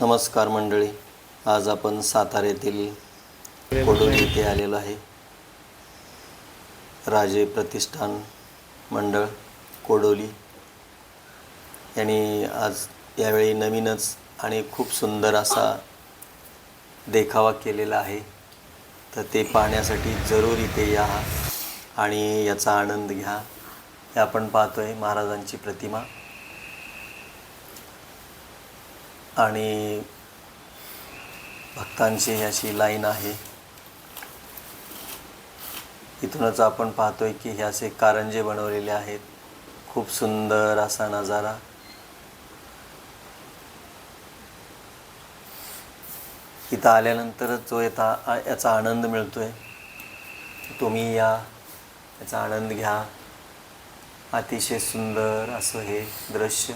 नमस्कार मंडळी आज आपण सातारा येथील कोडोली येथे आलेलो आहे. राजे प्रतिष्ठान मंडळ कोडोली. यांनी आज यावेळी नवीनच आणि खूप सुंदर असा देखावा केलेला आहे. तर ते पाहण्यासाठी जरूर इथे या आणि याचा आनंद घ्या. हे आपण पाहतोय महाराजांची प्रतिमा. आणि भक्तांची ही अशी लाईन आहे. इथूनच आपण पाहतोय की हे असे कारंजे बनवलेले आहेत. खूप सुंदर असा नजारा. इथं आल्यानंतरच जो येता आ- याचा आनंद मिळतोय. तुम्ही या याचा आनंद घ्या. अतिशय सुंदर असं हे दृश्य.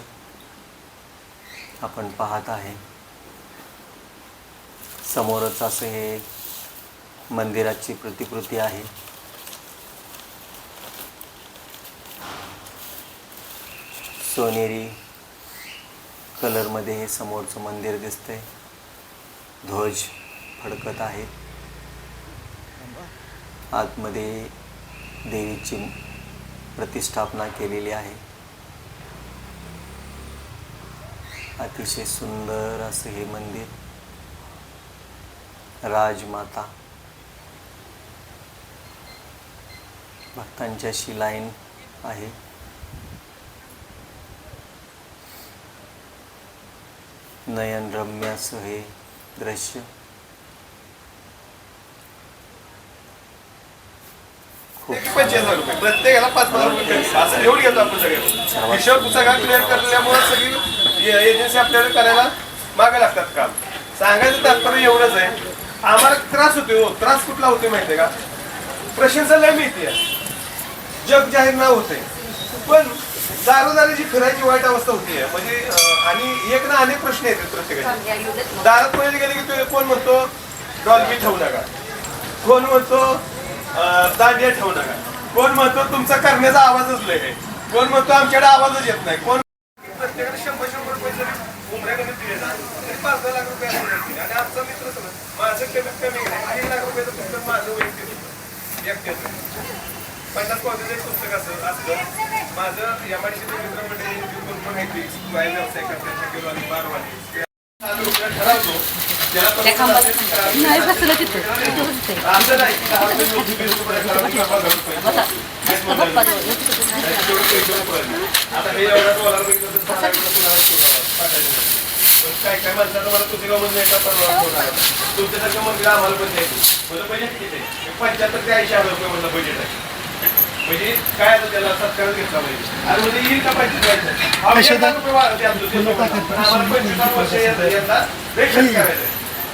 आपण पाहत आहे. समोरच असं हे मंदिराची प्रतिकृती आहे. सोनेरी कलरमध्ये हे समोरचं मंदिर दिसतंय. ध्वज फडकत आहे. आतमध्ये देवीची प्रतिष्ठापना केलेली आहे. अतिशय सुंदर असं हे मंदिर. राजमाता. भक्तांची अशी लाईन आहे. नयनरम्य असं हे दृश्य. प्रत्येकाला पाच हजार रुपये. असं लिहून घेतो आपण सगळे. हिशोब सगळा क्लिअर करल्यामुळे सगळी एजन्सी आपल्याला करायला मागे लागतात काम सांगायचं तात्पर्य एवढंच आहे. आम्हाला त्रास होतो हो. त्रास कुठला होतोय माहितीये का? प्रशंसा लय मिळते. जग जाहीर नाव होते. पण दारोदारीची फिरायची वाईट अवस्था होती. म्हणजे आणि एक ना अनेक प्रश्न येतात प्रत्येकाचे. दारात पहिले गेले की तो कोण म्हणतो डॉल्बी ठेवू नका. कोण म्हणतो दांडिया ठेवू नका. कोण म्हणतो तुमचा करण्याचा आवाजच लय आहे. कोण म्हणतो आमच्याकडे आवाजच येत नाही. कोण दिले ना तरी पाच दहा लाख रुपये. आणि आमचा मित्र सगळं माझं कमीत कमी अडीच लाख रुपयाचं पुस्तक माझं वैयक्तिक. एकट्याचं पन्नास कॉलेज एक पुस्तक असं असलं. माझं या माणशी मित्र म्हणजे कोण पण आहे ते. वाय व्यवसाय करतात ठरवतो त्याला असं- नाही. पैसे. आता हे एवढा डॉलर काय काय माणसाचं मला तुझे गाव म्हणजे एका परवा. तुमच्यासारखं आम्हाला पण द्यायचं मला बजेट किती आहे एक पंच्याहत्तर ते ऐंशी हजार रुपये म्हणलं बजेट आहे म्हणजे काय आता त्याला सत्कार घेतला पाहिजे आणि म्हणजे येईल का पाहिजे द्यायचं आम्हाला पंचवीस वर्ष रेशन करायचं.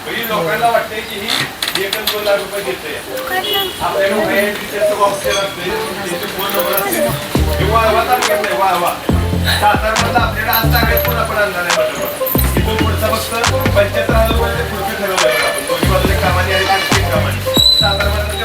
म्हणजे लोकांना वाटतंय की ही एकच दोन लाख रुपये घेते आपल्याकडे वयाची त्याचं बॉक्स लागते त्याचे फोन नंबर असते. आहे? वाळवा सातारमधला आपल्याकडे नाही बरोबर तिथून पुढचा फक्त पंच्याहत्तर हजार रुपये पुढचे कामाने आणि आणखी कामाने.